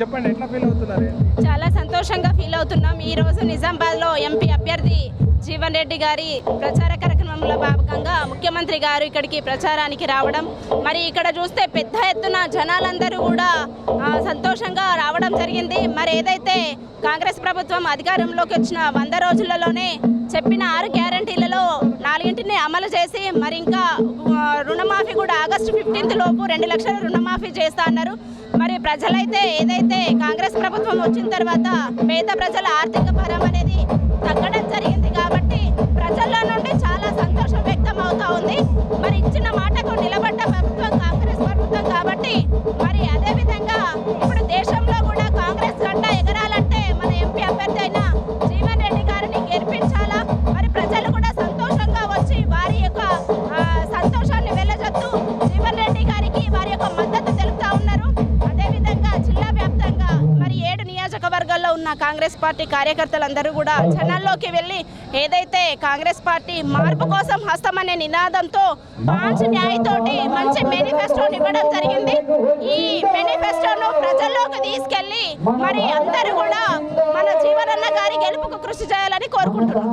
చెప్పండి ఎట్లా ఫీల్ అవుతున్నారు? చాలా సంతోషంగా ఫీల్ అవుతున్నాం. ఈ రోజు నిజామాబాద్లో ఎంపీ అభ్యర్థి జీవన్ రెడ్డి గారి ప్రచార కార్యక్రమంలో భాగంగా ముఖ్యమంత్రి గారు ఇక్కడికి ప్రచారానికి రావడం. మరి ఇక్కడ చూస్తే పెద్ద ఎత్తున జనాలందరూ కూడా సంతోషంగా రావడం జరిగింది. మరి ఏదైతే కాంగ్రెస్ ప్రభుత్వం అధికారంలోకి వచ్చిన వంద రోజులలోనే చెప్పిన ఆరు గ్యారెంటీ అమలు చేసి మరి ఇంకా రుణమాఫీ కూడా ఆగస్టు ఫిఫ్టీన్త్ లోపు రెండు లక్షల రుణమాఫీ చేస్తా అన్నారు. మరి ప్రజలైతే ఏదైతే కాంగ్రెస్ ప్రభుత్వం వచ్చిన తర్వాత పేద ప్రజల ఆర్థిక భారం అనేది తగ్గడం జరిగింది. నియోజకవర్గాల్లో ఉన్న కాంగ్రెస్ పార్టీ కార్యకర్తలందరూ కూడా జనాల్లోకి వెళ్ళి ఏదైతే కాంగ్రెస్ పార్టీ మార్పు కోసం హస్తం అనే నినాదంతో మంచి న్యాయతోటి మంచి మేనిఫెస్టోని ఇవ్వడం జరిగింది. ఈ మేనిఫెస్టోను ప్రజల్లోకి తీసుకెళ్ళి మరి అందరూ కూడా మన జీవనన్న గారి గెలుపుకు కృషి చేయాలని కోరుకుంటున్నాం.